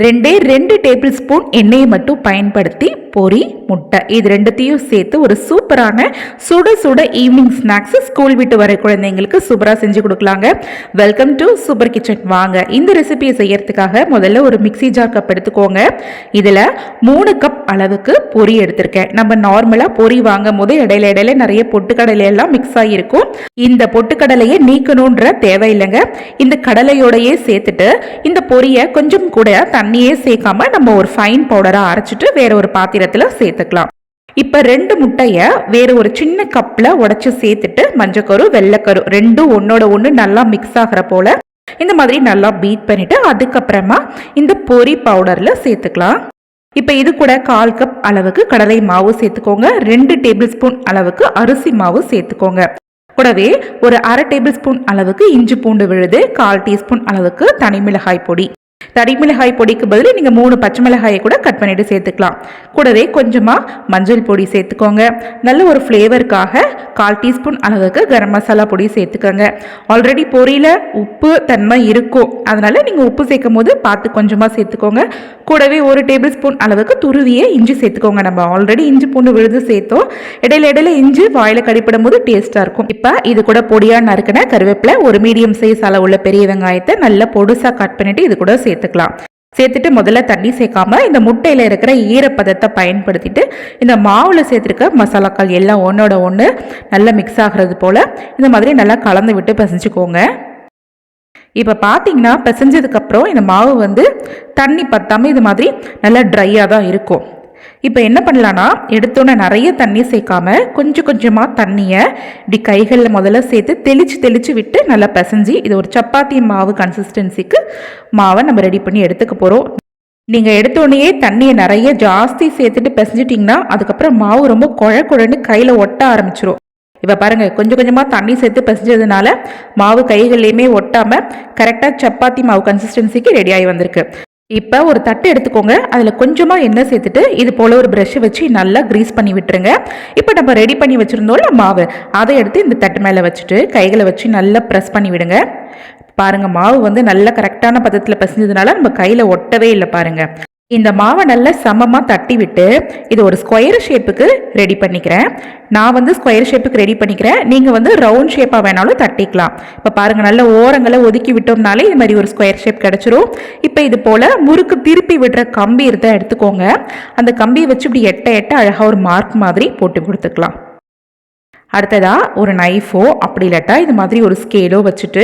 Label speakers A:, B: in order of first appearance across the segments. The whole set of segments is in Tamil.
A: ரெண்டே ரெண்டு டேபிள் ஸ்பூன் எண்ணெயை மட்டும் பயன்படுத்தி பொரி முட்டை. இது ரெண்டுத்தையும் சேர்த்து ஒரு சூப்பரான சுட சுட ஈவினிங் ஸ்நாக்ஸ் ஸ்கூல் விட்டு வர குழந்தைங்களுக்கு சூப்பராக செஞ்சு கொடுக்கலாங்க. வெல்கம் டு சூப்பர் கிச்சன் வாங்க இந்த ரெசிபியை செய்யறதுக்காக முதல்ல ஒரு மிக்சி ஜார் கப் எடுத்துக்கோங்க. இதில் மூணு கப் அளவுக்கு பொரி எடுத்திருக்கேன். நம்ம நார்மலாக பொரி வாங்கும் போது இடையில இடையில நிறைய பொட்டுக்கடலை எல்லாம் மிக்ஸ் ஆகிருக்கும் இந்த பொட்டுக்கடலையை நீக்கணுன்ற தேவையில்லைங்க. இந்த கடலையோடையே சேர்த்துட்டு இந்த பொரியை கொஞ்சம் கூட தண்ணியே சேர்க்காம நம்ம ஒரு ஃபைன் பவுடராக அரைச்சிட்டு வேற ஒரு பாத்திரத்தில் சேர்த்துக்கலாம். இப்போ ரெண்டு முட்டையை வேறு ஒரு சின்ன கப்பில் உடச்சி சேர்த்துட்டு மஞ்சக்கரு வெள்ளைக்கரு ரெண்டும் ஒன்றோட ஒன்று நல்லா மிக்ஸ் ஆகிற போல் இந்த மாதிரி நல்லா பீட் பண்ணிவிட்டு அதுக்கப்புறமா இந்த பொரி பவுடரில் சேர்த்துக்கலாம். இப்போ இது கூட கால் கப் அளவுக்கு கடலை மாவு சேர்த்துக்கோங்க. ரெண்டு டேபிள் ஸ்பூன் அளவுக்கு அரிசி மாவு சேர்த்துக்கோங்க. கூடவே ஒரு அரை டேபிள் ஸ்பூன் அளவுக்கு இஞ்சி பூண்டு விழுது கால் டீஸ்பூன் அளவுக்கு தனி மிளகாய் பொடி. தடி மிளகாய் பொடிக்கு பதில் நீங்கள் மூணு பச்சை மிளகாயை கூட கட் பண்ணிவிட்டு சேர்த்துக்கலாம். கூடவே கொஞ்சமாக மஞ்சள் பொடி சேர்த்துக்கோங்க. நல்ல ஒரு ஃப்ளேவருக்காக கால் டீஸ்பூன் அளவுக்கு கரம் மசாலா பொடி சேர்த்துக்கோங்க. ஆல்ரெடி பொரியில் உப்பு தன்மை இருக்கும். அதனால் நீங்கள் உப்பு சேர்க்கும் போது பார்த்து கொஞ்சமாக சேர்த்துக்கோங்க. கூடவே ஒரு டேபிள் ஸ்பூன் அளவுக்கு துருவியை இஞ்சி சேர்த்துக்கோங்க. நம்ம ஆல்ரெடி இஞ்சி பூண்டு விழுது சேர்த்தோம். இடையில இடையில இஞ்சி வாயில் கடிப்படும் போது டேஸ்ட்டாக இருக்கும். இப்போ இது கூட பொடியாக நறுக்கின கருவேப்பிலை ஒரு மீடியம் சைஸ் அளவுள்ள பெரிய வெங்காயத்தை நல்லா பொடுசாக கட் பண்ணிவிட்டு இது கூட சேர்த்துக்கலாம். சேர்த்துட்டு முதல்ல தண்ணி சேர்க்காம இந்த முட்டையில் இருக்கிற ஈரப்பதத்தை பயன்படுத்திட்டு இந்த மாவில் சேர்த்துருக்க மசாலாக்கள் எல்லாம் ஒன்றோட ஒன்று நல்லா மிக்ஸ் ஆகிறது போல் இந்த மாதிரி நல்லா கலந்து விட்டு பசிச்சுக்கோங்க இப்போ பார்த்தீங்கன்னா பிசைஞ்சதுக்கப்புறம் இந்த மாவு வந்து தண்ணி பற்றாமல் இது மாதிரி நல்லா ட்ரையாக தான் இருக்கும். இப்போ என்ன பண்ணலான்னா எடுத்தோன்னே நிறைய தண்ணி சேர்க்காம கொஞ்சம் கொஞ்சமாக தண்ணியை இப்படி கைகளில் முதல்ல சேர்த்து தெளித்து தெளித்து விட்டு நல்லா பிசைஞ்சு இது ஒரு சப்பாத்தி மாவு கன்சிஸ்டன்சிக்கு மாவை நம்ம ரெடி பண்ணி எடுத்துக்க போகிறோம் நீங்கள் எடுத்தோடனே தண்ணியை நிறைய ஜாஸ்தி சேர்த்துட்டு பிசைஞ்சிட்டிங்கன்னா அதுக்கப்புறம் மாவு ரொம்ப குழ குழன்னு கையில் ஒட்ட ஆரம்பிச்சிரும். இப்போ பாருங்கள் கொஞ்சம் கொஞ்சமாக தண்ணி சேர்த்து பிசைஞ்சதுனால மாவு கைகள்லேயுமே ஒட்டாமல் கரெக்டாக சப்பாத்தி மாவு கன்சிஸ்டன்சிக்கு ரெடியாகி வந்திருக்கு. இப்போ ஒரு தட்டு எடுத்துக்கோங்க. அதில் கொஞ்சமாக எண்ணெய் சேர்த்துட்டு இது போல் ஒரு ப்ரஷ்ஷை வச்சு நல்லா க்ரீஸ் பண்ணி விட்டுருங்க. இப்போ நம்ம ரெடி பண்ணி வச்சுருந்தோம்ல மாவு. அதை எடுத்து இந்த தட்டு மேலே வச்சுட்டு கைகளை வச்சு நல்லா ப்ரெஸ் பண்ணி விடுங்க. பாருங்கள் மாவு வந்து நல்லா கரெக்டான பதத்தில் பசிஞ்சதுனால நம்ம கையில் ஒட்டவே இல்லை பாருங்கள் இந்த மாவை நல்லா சமமாக தட்டி விட்டு இது ஒரு ஸ்கொயர் ஷேப்புக்கு ரெடி பண்ணிக்கிறேன். நான் வந்து ஸ்கொயர் ஷேப்புக்கு ரெடி பண்ணிக்கிறேன். நீங்கள் வந்து ரவுண்ட் ஷேப்பாக வேணாலும் தட்டிக்கலாம். இப்போ பாருங்கள் நல்ல ஓரங்களை ஒதுக்கி விட்டோம்னாலே இது மாதிரி ஒரு ஸ்கொயர் ஷேப் கிடச்சிரும். இப்போ இது போல் முறுக்கு திருப்பி விடுற கம்பி இருந்தால் எடுத்துக்கோங்க. அந்த கம்பியை வச்சு இப்படி எட்ட எட்ட அழகாக ஒரு மார்க் மாதிரி போட்டு கொடுத்துக்கலாம். அடுத்ததாக ஒரு நைஃபோ அப்படி இல்லாட்டா இது மாதிரி ஒரு ஸ்கேலோ வச்சுட்டு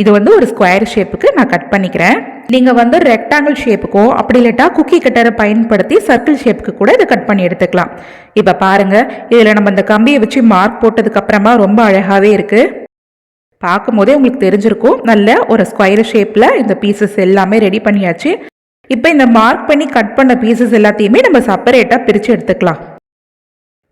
A: இது வந்து ஒரு ஸ்கொயர் ஷேப்புக்கு நான் கட் பண்ணிக்கிறேன். நீங்கள் வந்து ரெக்டாங்கிள் ஷேப்புக்கோ அப்படி இல்லாட்டா குக்கி கட்டரை பயன்படுத்தி சர்க்கிள் ஷேப்புக்கு கூட இதை கட் பண்ணி எடுத்துக்கலாம். இப்போ பாருங்கள் இதில் நம்ம இந்த கம்பியை வச்சு மார்க் போட்டதுக்கப்புறமா ரொம்ப அழகாகவே இருக்குது பார்க்கும்போதே உங்களுக்கு தெரிஞ்சிருக்கும் நல்ல ஒரு ஸ்கொயர் ஷேப்பில் இந்த பீசஸ் எல்லாமே ரெடி பண்ணியாச்சு. இப்போ இந்த மார்க் பண்ணி கட் பண்ண பீசஸ் எல்லாத்தையுமே நம்ம செப்பரேட்டாக பிரித்து எடுத்துக்கலாம்.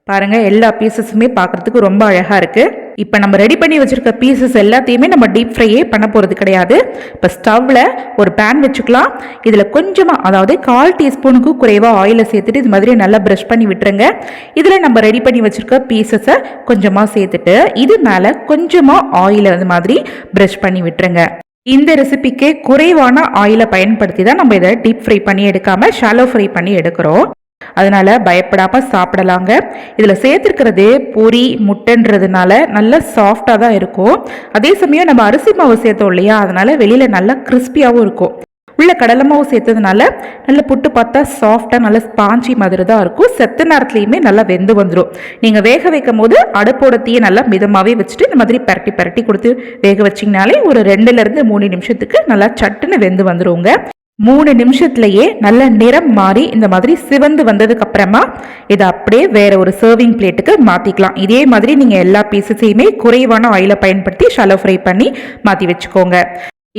A: பாருங்கள் எல்லா பீசஸுமே பார்க்குறதுக்கு ரொம்ப அழகாக இருக்குது இப்போ நம்ம ரெடி பண்ணி வச்சுருக்க பீசஸ் எல்லாத்தையுமே நம்ம டீப் ஃப்ரையே பண்ண போகிறது கிடையாது. இப்போ ஸ்டவ்வில் ஒரு பேன் வச்சுக்கலாம். இதில் கொஞ்சமாக அதாவது கால் டீஸ்பூனுக்கு குறைவாக ஆயிலை சேர்த்துட்டு இது மாதிரி நல்லா ப்ரஷ் பண்ணி விட்டுருங்க. இதில் நம்ம ரெடி பண்ணி வச்சுருக்க பீசஸை கொஞ்சமாக சேர்த்துட்டு இது மேலே கொஞ்சமாக ஆயிலை அது மாதிரி ப்ரஷ் பண்ணி விட்டுருங்க. இந்த ரெசிபிக்கு குறைவான ஆயிலை பயன்படுத்தி தான் நம்ம இதை டீப் ஃப்ரை பண்ணி எடுக்காமல் ஷாலோ ஃப்ரை பண்ணி எடுக்கிறோம். அதனால் பயப்படாமல் சாப்பிடலாங்க. இதில் சேர்த்துருக்கிறது பொரி முட்டைன்றதுனால நல்லா சாஃப்டாக தான் இருக்கும். அதே சமயம் நம்ம அரிசி மாவு சேர்த்தோம் இல்லையா? அதனால் வெளியில் நல்லா கிறிஸ்பியாகவும் இருக்கும். உள்ள கடலை மாவு சேர்த்ததுனால நல்ல புட்டு பார்த்தா சாஃப்டாக நல்ல ஸ்பாஞ்சி மாதிரி தான் இருக்கும். செத்த நேரத்துலையுமே நல்லா வெந்து வந்துடும் நீங்கள் வேக வைக்கும் போது அடுப்போட தீயை நல்லா மிதமாகவே வச்சுட்டு இந்த மாதிரி பரட்டி பரட்டி கொடுத்து வேக வச்சிங்கனாலே ஒரு ரெண்டுலேருந்து மூணு நிமிஷத்துக்கு நல்லா சட்டுன்னு வெந்து வந்துடுங்க மூணு நிமிஷத்துலயே நல்ல நிறம் மாறி இந்த மாதிரி சிவந்து வந்ததுக்கு அப்புறமா இதை அப்படியே வேற ஒரு சர்விங் பிளேட்டுக்கு மாற்றிக்கலாம் இதே மாதிரி நீங்கள் எல்லா பீசஸையுமே குறைவான ஆயிலை பயன்படுத்தி ஷலோ ஃப்ரை பண்ணி மாற்றி வச்சுக்கோங்க.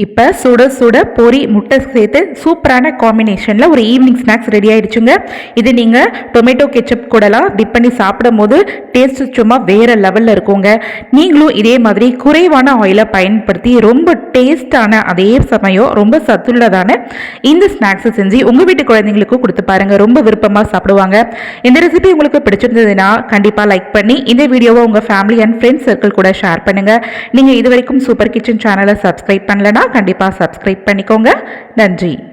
A: இப்போ சுட சுட பொரி முட்டை சேர்த்து சூப்பரான காம்பினேஷனில் ஒரு ஈவினிங் ஸ்நாக்ஸ் ரெடி ஆகிடுச்சுங்க இது நீங்கள் டொமேட்டோ கெச்சப் கூடலாம் டிப் பண்ணி சாப்பிடும் போது டேஸ்ட் சும்மா வேறு லெவலில் இருக்குங்க. நீங்களும் இதே மாதிரி குறைவான ஆயிலை பயன்படுத்தி ரொம்ப டேஸ்டான அதே சமயம் ரொம்ப சத்துள்ளதான இந்த ஸ்நாக்ஸை செஞ்சு உங்கள் வீட்டு குழந்தைங்களுக்கும் கொடுத்து பாருங்கள் ரொம்ப விருப்பமாக சாப்பிடுவாங்க. இந்த ரெசிபி உங்களுக்கு பிடிச்சிருந்ததுன்னா கண்டிப்பாக லைக் பண்ணி இந்த வீடியோவை உங்கள் ஃபேமிலி அண்ட் ஃப்ரெண்ட்ஸ் சர்க்கிள் கூட ஷேர் பண்ணுங்கள் நீங்கள் இது வரைக்கும் சூப்பர் கிச்சன் சேனலை சப்ஸ்கிரைப் பண்ணலன்னா கண்டிப்பாக சப்ஸ்கிரைப் பண்ணிக்கோங்க. நன்றி.